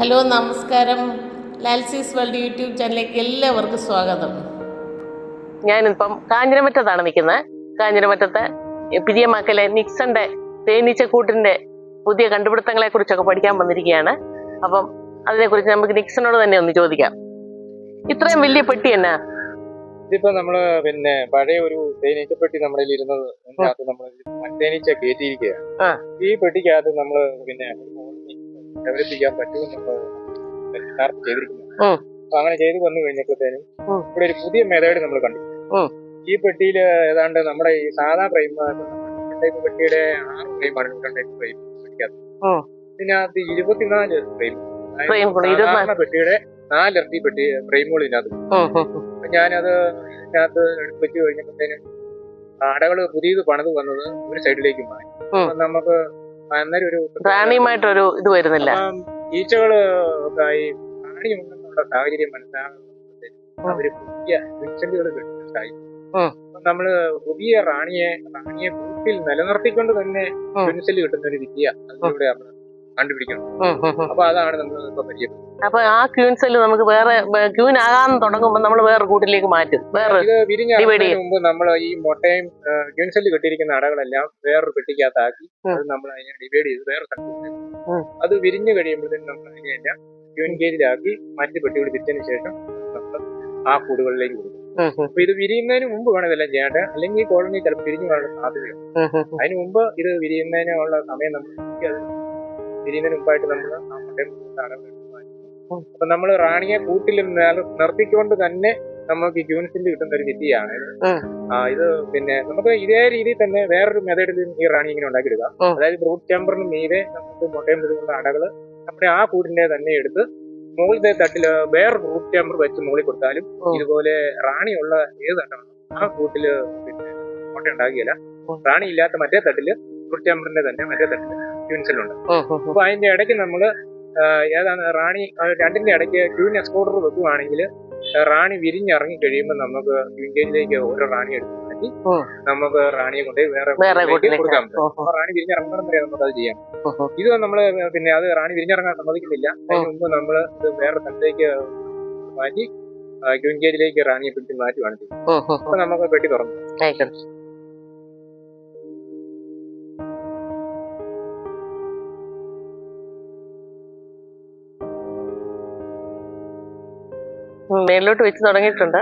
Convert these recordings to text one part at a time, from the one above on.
Hello നമസ്കാരം. ലാൽസീസ് world YouTube ചാനലിലേക്ക് എല്ലാവർക്കും സ്വാഗതം. ഞാനിപ്പം കാഞ്ഞിരമറ്റത്താണ് നിൽക്കുന്നത് കാഞ്ഞിരമറ്റത്തെ പിരിയമാക്കലെ നിക്സന്റെ തേനീച്ചക്കൂട്ടിന്റെ പുതിയ കണ്ടുപിടുത്തങ്ങളെ കുറിച്ചൊക്കെ പഠിക്കാൻ വന്നിരിക്കുകയാണ്. അപ്പം അതിനെക്കുറിച്ച് നമുക്ക് നിക്സനോട് തന്നെ ഒന്ന് ചോദിക്കാം. ഇത്രയും വലിയ പെട്ടി എന്നാ? ഇതിപ്പോ നമ്മൾ പിന്നെ പഴയ ഒരു തേനീച്ചപ്പെട്ടി നമ്മുടെ ഇരുന്നത് അതിനകത്ത് നമ്മൾ തേനീച്ച കയറ്റിയിരിക്കുകയാണ്. ഈ പെട്ടിക്കകത്ത് നമ്മൾ പിന്നെ ഡെവലപ്പിക്കാൻ ചെയ്യാൻ നമ്മൾ നേരത്തെ ചെയ്തിരിക്കുന്നത്. അപ്പൊ അങ്ങനെ ചെയ്തു വന്നു കഴിഞ്ഞപ്പോഴത്തേനും ഇവിടെ ഒരു പുതിയ മെത്തേഡ് നമ്മൾ കണ്ടു. ഈ പെട്ടിയിൽ ഏതാണ്ട് നമ്മുടെ ഈ സാധാ ഫ്രെയിം ടൈപ്പ് പെട്ടിയുടെ ആറ് ഫ്രെയിമാണ് ടൈപ്പ് ഫ്രെയിം പെട്ടിക്കകത്ത്. ഇതിനകത്ത് ഇരുപത്തിനാല് ഫ്രെയിം സാധാരണ. പെട്ടിയുടെ നാലിരട്ടി പെട്ടി ഫ്രെയിമുകൾ ഇതിനകത്ത്. ഞാനത് ഇതിനകത്ത് എടുത്ത് വെച്ച് കഴിഞ്ഞപ്പോഴത്തേനും അടകൾ പുതിയത് പണിത് വന്നത് ഒരു സൈഡിലേക്ക് മാറി. നമുക്ക് അന്നേരം ഒരു ഇത് വരുന്നില്ല. ഈച്ചകൾ ഈ പ്രാണി ഉണ്ടെന്നുള്ള സാഹചര്യം മനസ്സിലാകുന്നുണ്ടായി അവർ പുതിയ വിൻസെന്റുകൾ കിട്ടുന്നതായി. നമ്മൾ പുതിയ റാണിയെ റാണിയെ കൂട്ടിൽ നിലനിർത്തിക്കൊണ്ട് തന്നെ. വിൻസെന്റ് കിട്ടുന്ന ഒരു വിദ്യ അതിലൂടെ നമ്മൾ കണ്ടുപിടിക്കണം. അപ്പൊ അതാണ് നമ്മൾ ഇപ്പൊ പരിചയം അപ്പൊ ആ ക്യൂൻ സെല്ല് നമുക്ക് വേറെ ക്യൂൻ ആകാൻ തുടങ്ങുമ്പോൾ നമ്മൾ വേറെ കൂട്ടിലേക്ക് മാറ്റും. വേറെ ഇത് മുമ്പ് നമ്മൾ ഈ മുട്ടയും ക്യൂൻസെല്ല് കെട്ടിയിരിക്കുന്ന അടകളെല്ലാം വേറൊരു പെട്ടിക്കകത്താക്കി അത് നമ്മൾ അതിനെ ഡിവൈഡ് ചെയ്ത് വേറെ സ്ഥലത്ത് അത് വിരിഞ്ഞു കഴിയുമ്പോഴത്തേക്കും നമ്മൾ അതിനെല്ലാം ക്യൂൻ കേജിലാക്കി മറ്റു പെട്ടികൾ തിരിച്ചതിന് ശേഷം നമ്മൾ ആ കൂടുകളിലേക്ക് കൊടുക്കും. അപ്പൊ ഇത് വിരിയുന്നതിന് മുമ്പ് വേണം ഇതെല്ലാം ചെയ്യേണ്ടത്. അല്ലെങ്കിൽ കോളനി ചിലപ്പോൾ പിരിഞ്ഞു പോകാനുള്ള സാധ്യതയുണ്ട്. അതിനു. അതിന് മുമ്പ് ഇത് വിരിയുന്നതിനുള്ള സമയം നമ്മൾ വിരിയുന്നതിന് മുമ്പായിട്ട് നമ്മൾ ആ മുട്ടയും താരം. അപ്പൊ നമ്മൾ റാണിയെ കൂട്ടിൽ നിർത്തിക്കൊണ്ട് തന്നെ നമുക്ക് ക്യൂൻസിന്റെ കിട്ടുന്ന ഒരു വിദ്യയാണ് ഇത്. ആ ഇത് പിന്നെ നമുക്ക് ഇതേ രീതിയിൽ തന്നെ വേറൊരു മെത്തേഡിൽ ഈ റാണി ഇങ്ങനെ ഉണ്ടാക്കിയെടുക്കാം. അതായത് ബ്രൂട്ട് ചേമ്പറിന് മീതെ നമുക്ക് മുട്ടയും ഇതുകൊണ്ട് അടകൾ നമ്മുടെ ആ കൂടിന്റെ തന്നെ എടുത്ത് മുകളിലത്തെ തട്ടിൽ വേറെ ബ്രൂട്ട് ചേമ്പർ വെച്ച് മുകളിൽ കൊടുത്താലും ഇതുപോലെ റാണി ഉള്ള ഏത് തട്ടാണ് ആ കൂട്ടിൽ പിന്നെ മുട്ട ഉണ്ടാക്കിയല്ല റാണി ഇല്ലാത്ത മറ്റേ തട്ടിൽ ബ്രൂട്ട് ചേമ്പറിന്റെ തന്നെ മറ്റേ തട്ടിൽ ക്യൂൻസിലുണ്ട്. അപ്പൊ അതിന്റെ ഇടയ്ക്ക് നമ്മൾ ഏതാണ് റാണി രണ്ടിന്റെ ഇടയ്ക്ക് ക്യൂൻ എക്സ്പോർട്ടർ വെക്കുകയാണെങ്കിൽ റാണി വിരിഞ്ഞിറങ്ങി കഴിയുമ്പോൾ നമുക്ക് ഇന്ത്യയിലേക്ക് ഓരോ റാണി എടുത്തു മാറ്റി നമുക്ക് റാണിയെ കൊണ്ട് വേറെ കൊടുക്കാൻ പറ്റും. റാണി വിരിഞ്ഞിറങ്ങണം വരെ നമുക്ക് അത് ചെയ്യാം. ഇത് നമ്മൾ പിന്നെ അത് റാണി വിരിഞ്ഞിറങ്ങാൻ സമ്മതിക്കുന്നില്ല. അതിന് മുമ്പ് നമ്മൾ ഇത് വേറെ സ്ഥലത്തേക്ക് മാറ്റി ക്യൂൻ കേജിലേക്ക് റാണിയെ പിടിച്ച് മാറ്റി ചെയ്യുന്നത് ഉം. അപ്പൊ നമുക്ക് പെട്ടി തുറന്നു. മേളിലോട്ട് വെച്ച് തുടങ്ങിയിട്ടുണ്ട്.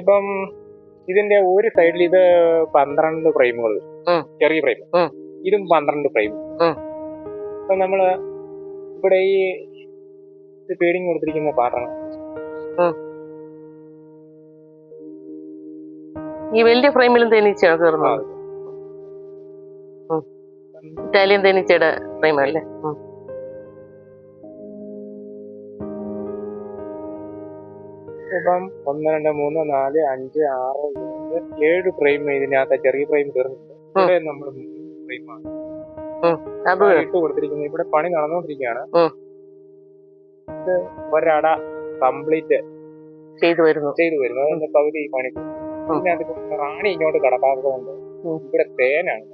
ഇപ്പം ഇതിന്റെ ഒരു സൈഡിൽ ഇത് പന്ത്രണ്ട് ഫ്രെയിമുകൾ. ചെറിയ ഫ്രെയിം ഇതും പന്ത്രണ്ട് ഫ്രെയിം. അപ്പൊ നമ്മൾ ഇവിടെ ഈ പേടിങ് കൊടുത്തിരിക്കുന്ന പാത്രം. ഈ വലിയ ഫ്രെയിമിലും തേനീച്ചയാണ് കയറുന്നത്. ഇറ്റാലിയൻ തേനീച്ചയുടെ ഫ്രെയിമല്ലേ ഇപ്പം ഒന്ന് രണ്ട് മൂന്ന് നാല് അഞ്ച് ആറ് ഏഴ് ഏഴ് ഫ്രെയിം ഇതിനകത്ത് ചെറിയ ഫ്രെയിം തീർന്നിട്ടുണ്ട് ഇവിടെ നമ്മൾ ഫ്രെയിമാണ് ഇട്ട് കൊടുത്തിരിക്കുന്നത് ഇവിടെ പണി നടന്നുകൊണ്ടിരിക്കുകയാണ്. ഇത് ഒരട കംപ്ലീറ്റ് ചെയ്തു വരുന്നു. ചെയ്തു വരുന്നു. അതിന്റെ പകുതി ഈ പണി ഇതിനകത്ത് റാണി ഇങ്ങോട്ട് കടക്കാത്തത് കൊണ്ട് ഇവിടെ തേനാണ്.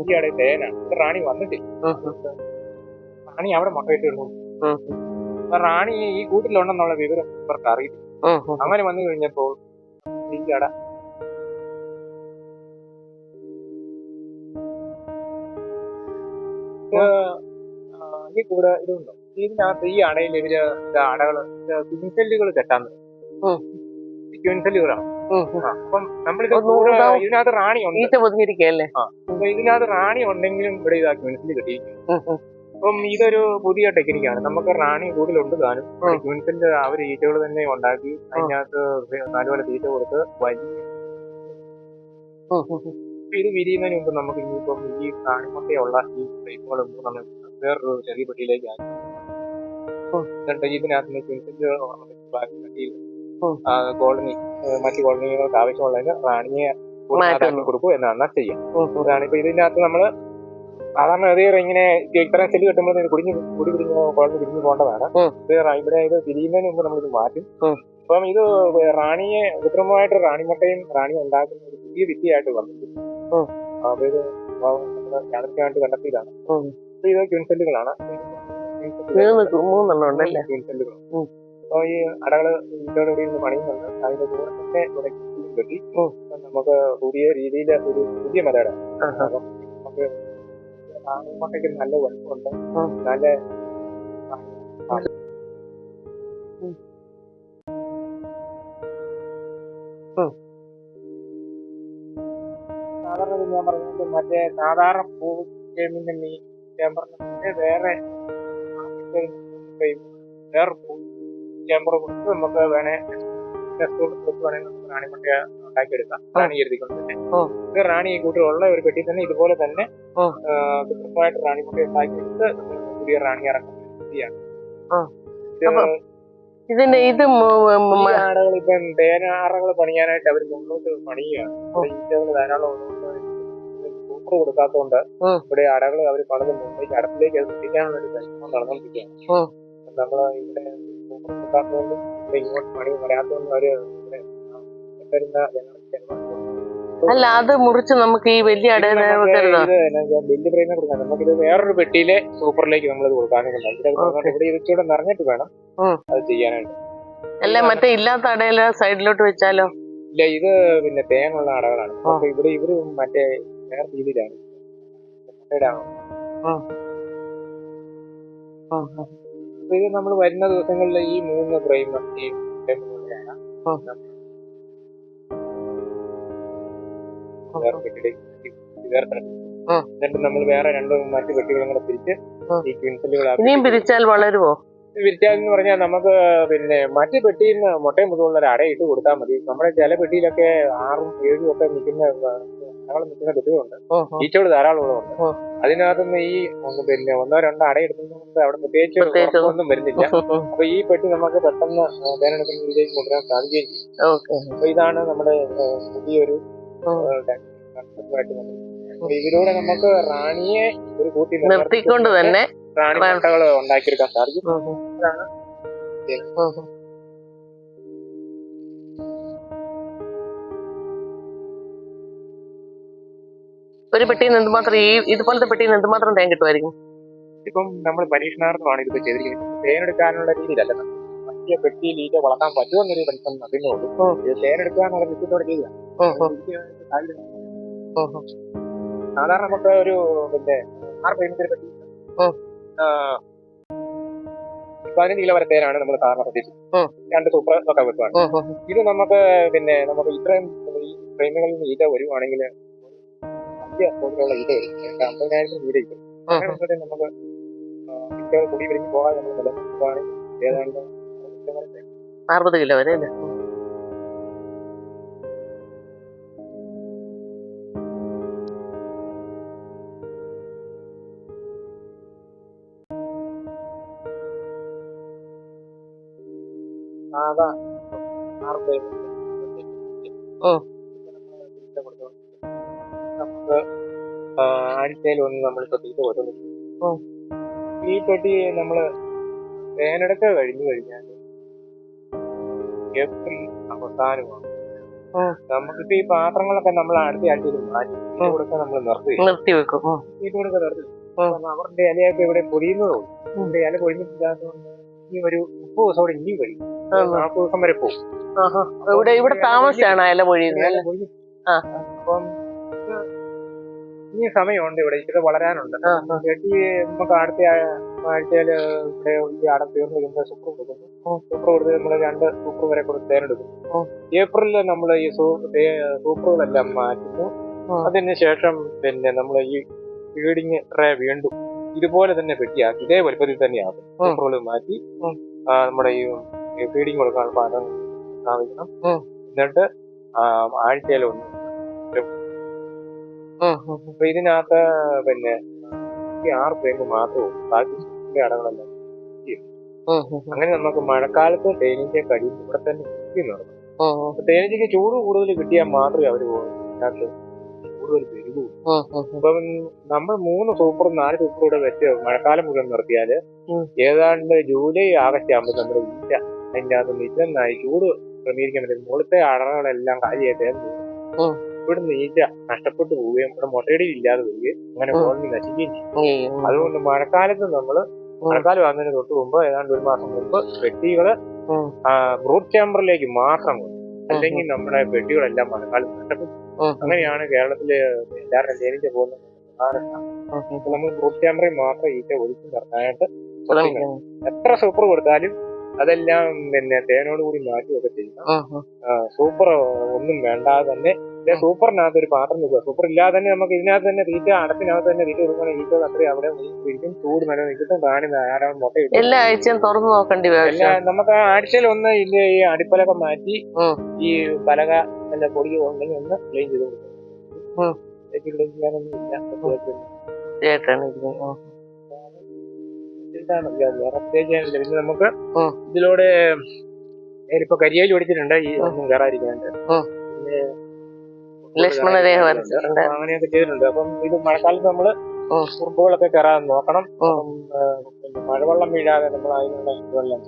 ഈ അവിടെ തേനാണ്. ഇവിടെ റാണി വന്നിട്ടില്ല. റാണി അവിടെ മക്കളിട്ട് ഇടുന്നു ഉം, റാണി ഈ കൂട്ടിലുണ്ടെന്നുള്ള വിവരം ഇവർക്ക് അറിയില്ല. അങ്ങനെ വന്നു കഴിഞ്ഞപ്പോൾ ഈ കൂടെ ഇതുണ്ടോ? ഇതിനകത്ത് ഈ അടയിൽ ഇവർ അടകൾ ക്യൂൻസെല്ലുകൾ കെട്ടാൻ ഉം. ക്യൂൻസെല്ലുകളാണ് ഉം, ഉം. അപ്പം നമ്മളിത് ഒന്ന് കൂടെ ഉണ്ടാവും. ഇതിനകത്ത് റാണി ഉണ്ട്. ഇതിനകത്ത് ഉണ്ടെങ്കിലും ഇവിടെ ഇതാ ക്യൂൻസെല്ല് കെട്ടിയിരിക്കും. അപ്പം ഇതൊരു പുതിയ ടെക്നിക്കാണ് നമുക്ക് റാണി കൂടുതലുണ്ട് താനും. ക്യൂൻസെല്ല് അവർ ഈച്ചകൾ തന്നെ ഉണ്ടാക്കി അതിനകത്ത് നല്ലപോലെ തീറ്റ കൊടുത്ത് വലിയ ഇത് വിരിയുന്നതിന് മുമ്പ് നമുക്ക് ഇനിയിപ്പം ഈ കാണിമുട്ടയുള്ള ഈ ഫ്രെയിമുകളും നമ്മൾ വേറൊരു ചെറിയ പെട്ടിയിലേക്ക് ആക്കി. എന്നിട്ട് ഇതിനകത്ത് പെട്ടിയിൽ. കോളനി മറ്റു കോളനികൾക്ക് ആവശ്യമുള്ളതിന് റാണിയെ. കൊടുക്കും എന്നാണ് ചെയ്യാം റാണി. അതാണ് ഇപ്പൊ ഇതിനകത്ത് നമ്മൾ സാധാരണ ഗതിയിൽ ഇങ്ങനെ ഇത്രയും സെല്ലി കിട്ടുമ്പോൾ കുടിഞ്ഞു കുടി പിരിഞ്ഞ് കുഴഞ്ഞ് പിരിഞ്ഞു പോകേണ്ടതാണ്. വേറെ ഇവിടെ ഇത് തിരിയുന്നതിന് മുമ്പ് നമ്മളിത് മാറ്റും. അപ്പം ഇത് റാണിയെ കൃത്രിമമായിട്ട് റാണിമുട്ടയും റാണി ഉണ്ടാക്കുന്ന ഒരു പുതിയ വിദ്യയായിട്ട് വന്നിട്ടുണ്ട്. അപ്പൊ ഇത് യാദൃശ്യമായിട്ട് കണ്ടെത്തിയതാണ്. ഇത് ക്യൂൺസെല്ലുകളാണ് മൂന്ന് അപ്പൊ ഈ അടകൾ കൂടി നിന്ന് പണിയുന്നുണ്ട് അതിന്റെ കൂടെ തന്നെ ഇവിടെ കെട്ടി നമുക്ക് പുതിയ രീതിയിൽ ഒരു പുതിയ. അപ്പം നമുക്ക് അങ്ങോട്ടേക്ക് നല്ല വലുപ്പമുണ്ട്. ഉം. നല്ല സാധാരണ ഞാൻ പറഞ്ഞത് മറ്റേ സാധാരണ പൂ ചേമ്പിന്റെ മീൻ ചേമ്പറിന്റെ വേറെ വേറെ പൂ ചേമ്പർ കൊടുത്ത് നമുക്ക് വേണേ റാണിമുട്ട ഉണ്ടാക്കിയെടുക്കാം. റാണി കരുതിക്കൊണ്ട് തന്നെ. ഇത് റാണി ഈ കൂട്ടിലുള്ള ഒരു പെട്ടി തന്നെ ഇതുപോലെ തന്നെ കൃത്യമായിട്ട് റാണിമുട്ട ഉണ്ടാക്കിയെടുത്ത് പുതിയ റാണി ഇറക്കുന്ന അപ്പൊ ഇതിന്റെ ഇത് ആടകൾ ഇപ്പം തേനാറകൾ പണിയാനായിട്ട് അവർ മുന്നോട്ട് ഇവിടെ ഈച്ചകൾ ധാരാളം സൂപ്പർ കൊടുക്കാത്തതുകൊണ്ട് ഇവിടെ അടകൾ അവർ പണിത് മുമ്പേക്ക് അടപ്പിലേക്ക് അത് എത്തിക്കാനുള്ള ഒരു പരിശ്രമം നടന്നുകൊണ്ടിരിക്കുകയാണ്. നമ്മൾ ഇവിടെ സൂപ്പർ കൊടുക്കാത്തതുകൊണ്ടും ഇങ്ങോട്ട് പണി വരാത്തതുകൊണ്ടും അവർ ഇവിടെ വരുന്ന ജനങ്ങൾ. അല്ല അത് മുറിച്ച് നമുക്ക് ഈ വലിയ വെക്കരുതോ കൊടുക്കാൻ നമുക്കിത് വേറൊരു പെട്ടിയിലെ സൂപ്പറിലേക്ക് നമ്മൾ കൊടുക്കാനുണ്ട്. ഇവിടെ നിറഞ്ഞിട്ട് വേണം. അത് ചെയ്യാനായിട്ട്. അല്ല മറ്റേ ഇല്ലാത്ത അടയിൽ സൈഡിലോട്ട് വെച്ചാലോ? ഇല്ല ഇത് പിന്നെ തേങ്ങുള്ള അടകളാണ് അപ്പൊ ഇവിടെ ഇവർ മറ്റേ വേറെ രീതിയിലാണ്. ഇത് നമ്മൾ വരുന്ന ദിവസങ്ങളിൽ ഈ മൂന്ന് ഫ്രെയിം ഈ വേറെ പെട്ടിയിലേക്ക്. എന്നിട്ട് നമ്മൾ വേറെ രണ്ടോ മറ്റു പെട്ടികളും കൂടെ. ഈ ക്വിൻസലുകളാക്കി പിരിച്ചാൽ വളരുമോ വിരിച്ചാന്ന് പറഞ്ഞാൽ നമുക്ക് പിന്നെ മറ്റു പെട്ടിയിൽ നിന്ന് മുട്ടയും മുതലുള്ള ഒരു അടയിട്ട് കൊടുത്താൽ മതി. നമ്മുടെ ചില പെട്ടിയിലൊക്കെ ആറും ഏഴും ഒക്കെ നിൽക്കുന്ന ഞങ്ങൾ നിൽക്കുന്ന പെട്ടികളുണ്ട്. ഈച്ചോട് ധാരാളം ഉം. അതിനകത്തുനിന്ന് ഈ ഒന്ന് പിന്നെ ഒന്നോ രണ്ടോ അട എടുക്കുന്നതുകൊണ്ട് അവിടെ പ്രത്യേകിച്ച് ഒന്നും വരുന്നില്ല. അപ്പൊ ഈ പെട്ടി നമുക്ക് പെട്ടെന്ന് തേനെടുക്കുന്ന രീതിയിലേക്ക് കൊണ്ടുവരാൻ സാധിക്കുകയും ചെയ്യും. അപ്പൊ ഇതാണ് നമ്മുടെ പുതിയൊരു ഇതിലൂടെ നമുക്ക് റാണിയെ ഒരു കൂട്ടി നിർത്തിക്കൊണ്ട് തന്നെ റാണി മുട്ടകൾ ഉണ്ടാക്കിയെടുക്കാൻ സാധിക്കും. അതാണ് ഒരു പെട്ടിയിൽ നിന്ന് എന്തുമാത്രം ഈ ഇതുപോലത്തെ പെട്ടിയിൽ നിന്ന് എന്തുമാത്രം തേൻ കിട്ടുമായിരിക്കും? ഇപ്പം നമ്മൾ പരീക്ഷണാർത്ഥമാണ് ഇതിപ്പോ ചെയ്തിരിക്കുന്നത്. തേനെടുക്കാനുള്ള രീതിയിലല്ല മറ്റേ പെട്ടിയിൽ ഈറ്റ വളർത്താൻ പറ്റുമെന്നൊരു പരിശ്രമം അതിനേ ഉള്ളൂ ഇത് ഇത് തേനെടുക്കാന്നുള്ള ലക്ഷ്യത്തോടെ ചെയ്യുക. സാധാരണ നമുക്ക് ഒരു പിന്നെ ആറ് പതിനഞ്ചിനെ പറ്റി പതിനഞ്ച് കിലോ വരെ തേനാണ് നമ്മൾ സാധാരണ പ്രതീക്ഷിച്ചത് രണ്ട് സൂപ്പർ ഒക്കെ വെക്കുവാണ് ഇത് നമുക്ക് പിന്നെ നമുക്ക് ഇത്രയും ഈ ഫ്രെയിമുകളിൽ നിന്ന് ഈറ്റ വരുവാണെങ്കിൽ അഞ്ച് അക്കൗണ്ടിലുള്ള ഈറ്റ വരും ഏതാണ്ട് അമ്പതിനായിരം ഈറ്റ ഇരിക്കും. നമുക്ക് കുടി വിരിഞ്ഞ് പോകാൻ നമ്മൾ ഏതാണ്ട് അറുപത് കിലോ വരെ അല്ലേ സാധാ നമുക്ക് ആഴ്ചയിൽ ഒന്ന് നമ്മൾ ഈ പെട്ടി നമ്മൾ വേനടക്ക കഴിഞ്ഞു കഴിഞ്ഞാൽ ഏപ്രിൽ അവസാനമാണ്. നമുക്കിപ്പോ ഈ പാത്രങ്ങളൊക്കെ നമ്മൾ അടുത്ത ആഴ്ചയിൽ മാറ്റി നമ്മൾ നിർത്തി. നിർത്തി വെക്കും. നിർത്തി. അവരുടെ ഇലയൊക്കെ ഇവിടെ പൊടിയുന്നതോ ഇവിടെ ഇല പൊഴിഞ്ഞിട്ടില്ലാത്തതുകൊണ്ട് ഈ ഒരു മുപ്പത് ദിവസം അവിടെ ഇനിയും കഴിയും. നാൽപ്പത് ദിവസം വരെ പോകും. ഇവിടെ ഇവിടെ താമസിച്ചാണ് ഇല പൊഴിയുന്നത്. അപ്പം ഇനി സമയമുണ്ട് ഇവിടെ. ഇത് വളരാനുണ്ട്. ചേട്ടി നമുക്ക് അടുത്ത ആഴ്ചയിൽ ഇവിടെ ഈ അടം തീർന്നു കഴിയുമ്പോൾ സൂപ്പർ കൊടുക്കുന്നു. സൂപ്പർ കൊടുത്ത് നമ്മൾ രണ്ട് സൂപ്പർ വരെ കൊടുത്ത് തേനെടുക്കും. ഏപ്രിലിൽ നമ്മൾ ഈ സൂപ്പറുകളെല്ലാം മാറ്റുന്നു. അതിന് ശേഷം പിന്നെ നമ്മൾ ഈ ഫീഡിങ് ട്രേ വീണ്ടും ഇതുപോലെ തന്നെ പെട്ടിയാക്കി ഇതേ വലുപ്പത്തിൽ തന്നെയാകും സൂപ്പറുകൾ മാറ്റി നമ്മുടെ ഈ ഫീഡിങ് കൊടുക്കാൻ പാകം സ്ഥാപിക്കണം എന്നിട്ട് ആഴ്ചയിൽ ഒന്ന്. അപ്പൊ ഇതിനകത്ത് പിന്നെ ആർ ആറ് ഫ്രെയിം മാത്രവും ബാക്കി ഇതിന്റെ അടകളെല്ലാം അങ്ങനെ നമുക്ക് മഴക്കാലത്ത് തേനീച്ച കടി ഇവിടെ തന്നെ നടക്കും തേനീച്ചയ്ക്ക് ചൂട് കൂടുതൽ കിട്ടിയാൽ മാത്രമേ അവർ കൂടുതൽ പെരുകൂ ഉം. അപ്പം നമ്മൾ മൂന്ന് സൂപ്പറും നാല് സൂപ്പറും കൂടെ വെച്ച് മഴക്കാലം മുഴുവൻ നിർത്തിയാൽ. ഏതാണ്ട് ജൂലൈ ആഗസ്റ്റ് ആകുമ്പോൾ നമ്മുടെ ഇല്ല അതിന്റെ അകത്ത് നിജന്നായി ചൂട് ക്രമീകരിക്കാൻ പറ്റും. മുകളിലത്തെ അടകളെല്ലാം കാര്യമായിട്ട് ഇവിടെ ഇവിടുന്ന് ഈച്ച നഷ്ടപ്പെട്ടു പോവുകയും ഇവിടെ മുട്ടയടി ഇല്ലാതെ പോവുകയും അങ്ങനെ. കോളനി നശിക്കുകയും ചെയ്യും. അതുകൊണ്ട് മഴക്കാലത്ത് നമ്മൾ മഴക്കാലം ആകുന്നതിന് തൊട്ട് മുമ്പ് ഏതാണ്ട് ഒരു മാസം മുമ്പ് പെട്ടികൾ. ബ്രൂട്ട് ചാമ്പറിലേക്ക് മാത്രം കൊണ്ടു അല്ലെങ്കിൽ നമ്മുടെ പെട്ടികളെല്ലാം മഴക്കാലം നഷ്ടപ്പെട്ടു. അങ്ങനെയാണ് കേരളത്തിൽ എല്ലാവരും തേനീച്ച പോകുന്നത്. നമ്മൾ ബ്രൂട്ട് ചാമ്പറിൽ മാത്രം ഈച്ച ഒഴിച്ചു നിർത്താനായിട്ട്. എത്ര സൂപ്പർ കൊടുത്താലും അതെല്ലാം പിന്നെ തേനോട് കൂടി മാറ്റുകയൊക്കെ ഉം, ഉം. സൂപ്പർ ഒന്നും വേണ്ടാതെ തന്നെ ഇല്ലേ, സൂപ്പറിനകത്ത് ഒരു പാത്രം നിൽക്കുക സൂപ്പർ ഇല്ലാതെ തന്നെ നമുക്ക് ഇതിനകത്ത് തന്നെ തീറ്റ അടപ്പിനകത്ത് തന്നെ തീറ്റ കൊടുക്കുകയാണെങ്കിൽ ഈറ്റ അത്രയും അവിടെ ഇരിക്കും ചൂട് നല്ല നിൽക്കും കാണി ധാരാളം മുട്ട എല്ലാ ആഴ്ചയും തുറന്നു നോക്കേണ്ടി വരും. എല്ലാ നമുക്ക് ആഴ്ചയിൽ ഒന്ന് ഇതിന്റെ ഈ അടിപ്പലൊക്കെ മാറ്റി ഈ പലക നല്ല പൊടി ഉണ്ടെങ്കിൽ ഒന്ന് ക്ലീൻ ചെയ്ത് കൊടുക്കും. ക്ലീൻ ചെയ്യാനൊന്നും ഇല്ല. ഇതാണ് വേറെ. പിന്നെ നമുക്ക്. ഇതിലൂടെ നേരിപ്പോ കരിയേലി ഓടിച്ചിട്ടുണ്ട് ഈ. ഒന്നും കയറാതിരിക്കാണ്ട് പിന്നെ ലക്ഷ്മണ രേഖ വരച്ചിട്ടുണ്ട് അങ്ങനെയൊക്കെ ചെയ്തിട്ടുണ്ട് അപ്പം ഇത് മഴക്കാലത്ത് നമ്മൾ. കുറുമ്പുകളൊക്കെ കയറാൻ നോക്കണം മഴവെള്ളം വീഴാതെ നമ്മൾ അതിനുള്ള വെള്ളം.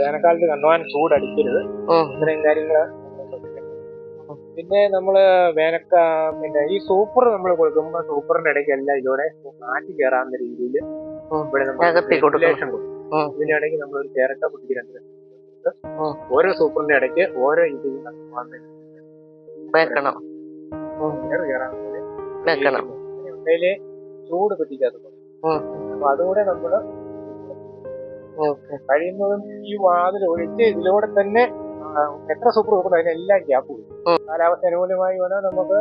വേനൽക്കാലത്ത് കണ്ണുവാൻ ചൂടടിക്കരുത്. ഇത്രയും കാര്യങ്ങൾ പിന്നെ നമ്മൾ വേനക്ക പിന്നെ ഈ സൂപ്പർ നമ്മൾ കൊടുക്കുമ്പോ സൂപ്പറിന്റെ ഇടയ്ക്ക് എല്ലാം ഇതോടെ മാറ്റി കയറാവുന്ന രീതിയിൽ. ഇവിടെ. ഇതിനിടയ്ക്ക് നമ്മൾ ഒരു ചേരട്ട കുട്ടിക്ക് രണ്ട് ഓരോ സൂപ്പറിന്റെ ഇടയ്ക്ക് ഓരോ ഇതിൽ വെക്കണം. വെക്കണം. ചൂട് പിടിക്കാത്ത. അപ്പൊ അതുകൂടെ നമ്മൾ കഴിയുന്നതും ഈ വാതിൽ ഒഴിച്ച് ഇതിലൂടെ തന്നെ എത്ര സൂപ്പർ നോക്കണം അതിനെല്ലാം ഗ്യാപ്പ് കൊടുക്കും കാലാവസ്ഥ അനുകൂലമായി വേണം നമുക്ക്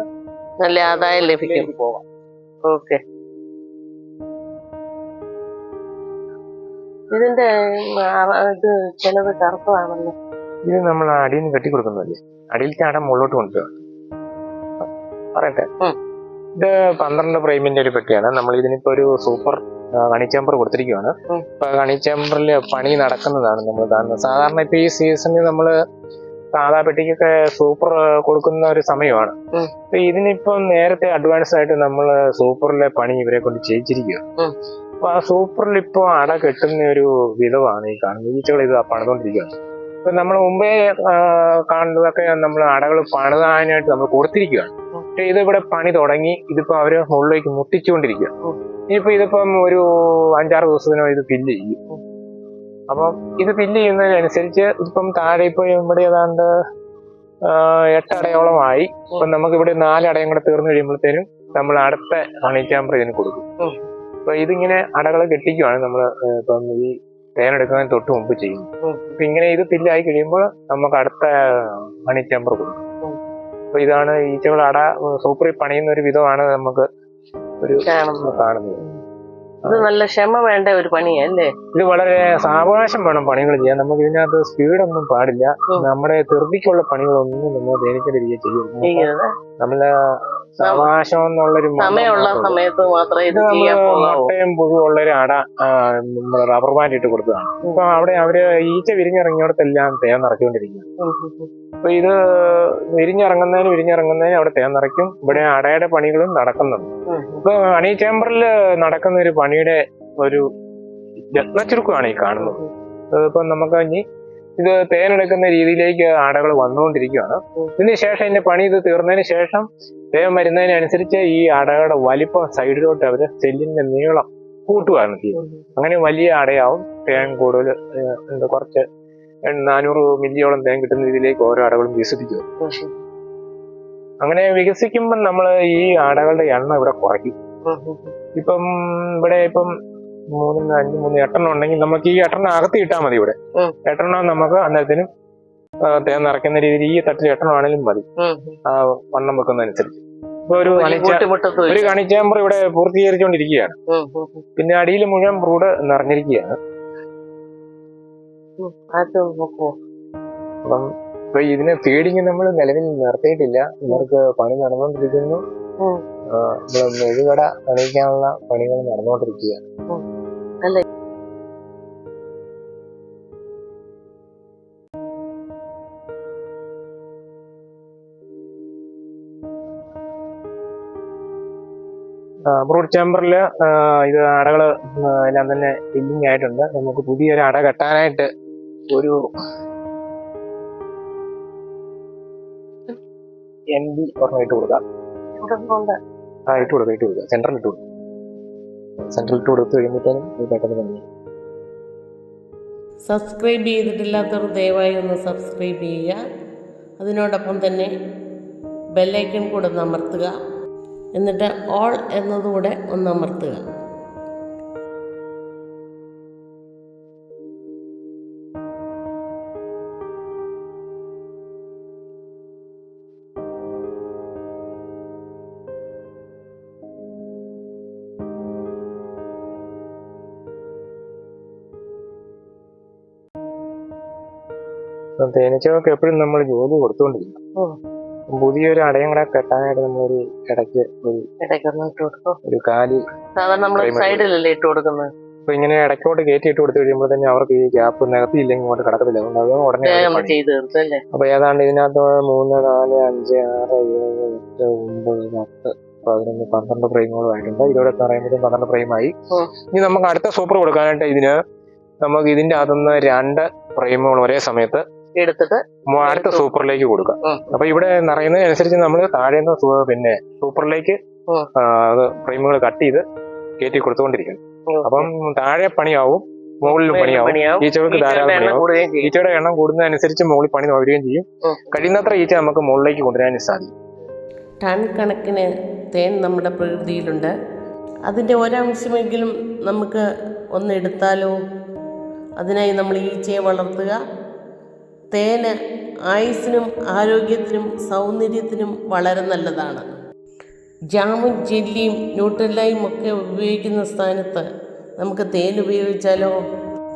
നല്ല ആദായം ലഭിക്കും. പോവാം. ഓക്കെ. ഇതിന്റെ ഇത് ചിലത് കറുപ്പാണല്ലോ ഇത് നമ്മൾ അടിയിൽ നിന്ന് കെട്ടി കൊടുക്കുന്നതല്ലേ അടിയിലത്തെ അട മുകളിലോട്ട് കൊണ്ടുപോകാം പറയട്ടെ. ഇത് പന്ത്രണ്ട് പ്രൈമിന്റെ ഒരു പെട്ടിയാണ്. നമ്മൾ ഇതിനിപ്പോ ഒരു സൂപ്പർ കണിച്ചേമ്പർ കൊടുത്തിരിക്കുകയാണ് ഉം. ഇപ്പൊ കണിച്ചേമ്പറിൽ പണി നടക്കുന്നതാണ് നമ്മൾ കാണുന്നത്. സാധാരണ ഇപ്പൊ ഈ സീസണിൽ നമ്മൾ സാധാ പെട്ടിക്കൊക്കെ സൂപ്പർ കൊടുക്കുന്ന ഒരു സമയമാണ്. അപ്പൊ ഇതിനിപ്പം നേരത്തെ അഡ്വാൻസ് ആയിട്ട് നമ്മൾ സൂപ്പറിലെ പണി ഇവരെ കൊണ്ട് ചെയ്യിച്ചിരിക്കുക അപ്പൊ ആ സൂപ്പറിൽ ഇപ്പൊ അട കെട്ടുന്ന ഒരു വിധമാണ് ഈ കാണുന്നത്. ഈച്ചകൾ ഇത് പണിതുകൊണ്ടിരിക്കുകയാണ് അപ്പൊ നമ്മൾ മുമ്പേ കാണുന്നതൊക്കെ നമ്മൾ അടകൾ പണിതാനായിട്ട് നമ്മൾ കൊടുത്തിരിക്കുകയാണ് പക്ഷെ ഇത് ഇവിടെ പണി തുടങ്ങി ഇതിപ്പോ അവർ മുകളിലേക്ക് മുട്ടിച്ചുകൊണ്ടിരിക്കുക. ഇനിയിപ്പോ ഇതിപ്പം ഒരു അഞ്ചാറ് ദിവസത്തിനോ ഇത് ഫില്ല് ചെയ്യും അപ്പം ഇത് ഫില്ല് ചെയ്യുന്നതിനനുസരിച്ച് ഇപ്പം താഴെ ഇപ്പൊ ഇവിടെ ഏതാണ്ട് എട്ടടയോളമായി ഇപ്പൊ നമുക്ക് ഇവിടെ നാലടയും കൂടെ തീർന്നു കഴിയുമ്പോഴത്തേനും നമ്മൾ അടുത്ത ഹണി ചാമ്പർ ഇതിന് കൊടുക്കും. അപ്പൊ ഇതിങ്ങനെ അടകൾ കെട്ടിക്കുവാണ് നമ്മൾ ഇപ്പം ഈ തേനെടുക്കുന്നതിന് തൊട്ട് മുമ്പ് ചെയ്യും അപ്പൊ ഇങ്ങനെ ഇത് ഫില്ലായി കഴിയുമ്പോൾ നമുക്ക് അടുത്ത ഹണി ചാമ്പർ കൊടുക്കും. അപ്പൊ ഇതാണ് ഈച്ചകൾ അട സൂപ്പറിൽ പണിയുന്ന ഒരു വിധമാണ് നമുക്ക് ഒരു കാണുന്നു കാണുന്നത്. ഇത് നല്ല ക്ഷമ വേണ്ട ഒരു പണിയല്ലേ ഇത് വളരെ സാവകാശം വേണം പണികൾ ചെയ്യാൻ. നമുക്ക് ഇതിനകത്ത് സ്പീഡൊന്നും പാടില്ല. നമ്മുടെ ധൃതിക്കുള്ള പണികളൊന്നും നമ്മൾ ദേനിക്കേണ്ട രീതിയിൽ ചെയ്യും ചെയ്യുന്നത്? നമ്മൾ സാവകാശം എന്നുള്ളൊരു സമയമുള്ള സമയത്ത് മാത്രമേ ഇത് മുട്ടയും പുഴുവുള്ള ഒരു അട റബ്ബർ ബാൻഡ് ഇട്ട് കൊടുത്തതാണ്. അപ്പൊ അവിടെ അവർ ഈച്ച വിരിഞ്ഞിറങ്ങിയോടത്തെല്ലാം തേൻ നിറച്ചുകൊണ്ടിരിക്കും ഉം, ഉം, ഉം. അപ്പൊ ഇത് വിരിഞ്ഞിറങ്ങുന്നതിന് വിരിഞ്ഞിറങ്ങുന്നതിന് അവിടെ തേൻ നിറയ്ക്കും. ഇവിടെ അടയുടെ പണികളും നടക്കുന്നുണ്ട്. ഇപ്പൊ ഹണി ചേമ്പറിൽ നടക്കുന്ന ഒരു പണിയുടെ ഒരു രത്നച്ചുരുക്കമാണ് ഈ കാണുന്നത്. ഇപ്പൊ നമുക്ക് ഇനി ഇത് തേനെടുക്കുന്ന രീതിയിലേക്ക് ആടകൾ വന്നുകൊണ്ടിരിക്കുകയാണ്. ഇതിന് ശേഷം ഇതിന്റെ പണി ഇത് തീർന്നതിന് ശേഷം തേൻ വരുന്നതിനനുസരിച്ച് ഈ അടകളുടെ വലിപ്പം സൈഡിലോട്ട് അവർ സെല്ലിന്റെ നീളം കൂട്ടുകയാണ് ചെയ്യുന്നത്. അങ്ങനെ വലിയ അടയാവും തേൻ കൂടുതൽ കുറച്ച് നാനൂറ് മില്ലിയോളം തേൻ കിട്ടുന്ന രീതിയിലേക്ക് ഓരോ അടകളും വികസിപ്പിക്കും അങ്ങനെ വികസിക്കുമ്പോൾ നമ്മൾ ഈ അടകളുടെ എണ്ണം ഇവിടെ കുറയ്ക്കും. ഇപ്പം ഇവിടെ ഇപ്പം മൂന്ന് അഞ്ച് മൂന്ന് എട്ടെണ്ണം ഉണ്ടെങ്കിൽ നമുക്ക് ഈ എട്ടെണ്ണം അകത്ത് ഇട്ടാൽ മതി ഇവിടെ. എട്ടെണ്ണം നമുക്ക് അന്നേരത്തിനും തേൻ നിറയ്ക്കുന്ന രീതിയിൽ ഈ തട്ടിൽ എട്ടെണ്ണം ആണെങ്കിലും മതി. ആ വണ്ണം വെക്കുന്നതനുസരിച്ച്. ഇപ്പൊ ഒരു കണിച്ചാമ്പർ ഇവിടെ പൂർത്തീകരിച്ചുകൊണ്ടിരിക്കുകയാണ്. പിന്നെ അടിയിൽ മുഴുവൻ ബ്രൂഡ് നിറഞ്ഞിരിക്കുകയാണ്. ഉം. നോക്കുമോ അപ്പം ഇപ്പൊ ഇതിനെ ഫീഡിങ് നമ്മൾ നിലവിൽ നിർത്തിയിട്ടില്ല. ഇവർക്ക് പണി നടന്നുകൊണ്ടിരിക്കുന്നു മെഴുകട അണിയിക്കാനുള്ള പണികൾ നടന്നുകൊണ്ടിരിക്കുകയാണ് അല്ല? ബ്രൂഡ് ചേമ്പറിൽ ഇത് അടകൾ ആ, എല്ലാം തന്നെ ഫില്ലിംഗ് ആയിട്ടുണ്ട്. നമുക്ക് പുതിയൊരു അട കെട്ടാനായിട്ട് ഒരു എം ബി ഒരെണ്ണം ഇട്ട് കൊടുക്കാം. ആ ഇട്ട് കൊടുക്കാം ഇട്ട് കൊടുക്കാം. സെൻട്രൽ ഇട്ട് കൊടുക്കാം. സെൻട്രൽ ഇട്ട് കൊടുത്ത് കഴിയുമ്പോഴത്തേനും പെട്ടെന്ന് പണി സബ്സ്ക്രൈബ് ചെയ്തിട്ടില്ലാത്തവർ ദയവായി ഒന്ന് സബ്സ്ക്രൈബ് ചെയ്യുക. അതിനോടൊപ്പം തന്നെ ബെല്ലൈക്കൺ കൂടെ ഒന്ന് അമർത്തുക. എന്നിട്ട് ഓൾ എന്നതുകൂടെ ഒന്ന് അമർത്തുക. തേനീച്ചകൾക്ക് എപ്പോഴും നമ്മൾ ജോലി കൊടുത്തുകൊണ്ടിരിക്കും. പുതിയൊരു അടയും കൂടെ കെട്ടാനായിട്ട് നമ്മളൊരു ഇടയ്ക്ക് ഒരു ഒരു കാലി നമ്മൾ സൈഡിലല്ലേ ഇട്ട് കൊടുക്കുന്നത് അപ്പൊ ഇങ്ങനെ ഇടയ്ക്കോട്ട് കയറ്റി ഇട്ട് കൊടുത്തു കഴിയുമ്പോൾ തന്നെ അവർക്ക് ഈ ഗ്യാപ്പ് നികത്തിയില്ലെങ്കിൽ ഇങ്ങോട്ട് കിടക്കത്തില്ല. അതുകൊണ്ട് അത് ഉടനെ അപ്പൊ ഏതാണ്ട് ഇതിനകത്ത് മൂന്ന് നാല് അഞ്ച് ആറ് ഏഴ് എട്ട് ഒമ്പത് പത്ത് പതിനൊന്ന് പന്ത്രണ്ട് ഫ്രെയിമുകളുമായിട്ടുണ്ട് ഇതോടെ പറയുമ്പോഴും പറയുമ്പോഴത്തേക്കും പന്ത്രണ്ട് ഫ്രെയിമായി. ഇനി നമുക്ക് അടുത്ത സൂപ്പർ കൊടുക്കാനായിട്ട് ഇതിന് നമുക്ക് ഇതിന്റെ അകത്തുനിന്ന് രണ്ട് ഫ്രെയിമുകൾ ഒരേ സമയത്ത് എടുത്തിട്ട് അടുത്ത സൂപ്പറിലേക്ക് കൊടുക്കാം. ഉം. അപ്പൊ ഇവിടെ നിറയുന്നതിനനുസരിച്ച് നമ്മൾ താഴേന്ന് സു- പിന്നെ സൂപ്പറിലേക്ക് അത് ഫ്രെയിമുകൾ കട്ട് ചെയ്ത് കയറ്റി കൊടുത്തുകൊണ്ടിരിക്കുന്നു. അപ്പം താഴെ പണിയാവും മുകളിൽ പണിയാവും. ഈച്ചകൾക്ക് ധാരാളം പണിയാവും. ഈച്ചയുടെ എണ്ണം കൂടുന്നതനുസരിച്ച് മുകളിൽ പണി വരികയും ചെയ്യും. കഴിയുന്നത്ര ഈച്ച നമുക്ക് മുകളിലേക്ക് കൊണ്ടുവരാൻ സാധിക്കും. ടൺ കണക്കിന് തേൻ നമ്മുടെ പ്രകൃതിയിലുണ്ട്. അതിന്റെ ഒരംശമെങ്കിലും നമുക്ക് ഒന്ന് എടുത്താലോ? അതിനായി നമ്മൾ ഈച്ചയെ വളർത്തുക. തേന് ആയുസ്സിനും ആരോഗ്യത്തിനും സൗന്ദര്യത്തിനും വളരെ നല്ലതാണ്. ജാമും ജെല്ലിയും ന്യൂട്രലയും ഒക്കെ ഉപയോഗിക്കുന്ന സ്ഥാനത്ത് നമുക്ക് തേൻ ഉപയോഗിച്ചാലോ?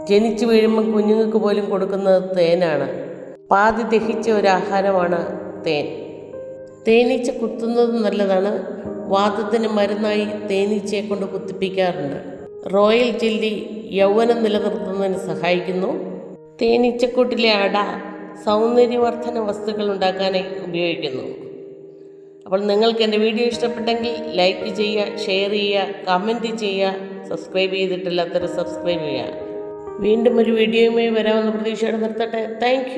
ജനിച്ചു വീഴുമ്പോൾ കുഞ്ഞുങ്ങൾക്ക് പോലും കൊടുക്കുന്നത് തേനാണ്. പാതി ദഹിച്ച ഒരു ആഹാരമാണ് തേൻ. തേനീച്ച കുത്തുന്നത് നല്ലതാണ്. വാദത്തിന് മരുന്നായി തേനീച്ചയെ കൊണ്ട് കുത്തിപ്പിക്കാറുണ്ട്. റോയൽ ജെല്ലി യൗവനം നിലനിർത്തുന്നതിന് സഹായിക്കുന്നു. തേനീച്ചക്കൂട്ടിലെ അട സൗന്ദര്യവർദ്ധന വസ്തുക്കൾ ഉണ്ടാക്കാനായി ഉപയോഗിക്കുന്നു. അപ്പോൾ നിങ്ങൾക്ക് എന്റെ വീഡിയോ ഇഷ്ടപ്പെട്ടെങ്കിൽ ലൈക്ക് ചെയ്യുക ഷെയർ ചെയ്യുക കമന്റ് ചെയ്യുക സബ്സ്ക്രൈബ് ചെയ്തിട്ടില്ലാത്തവർ സബ്സ്ക്രൈബ് ചെയ്യുക. വീണ്ടും ഒരു വീഡിയോയുമായി വരാമെന്ന പ്രതീക്ഷയോടെ നിർത്തട്ടെ. താങ്ക്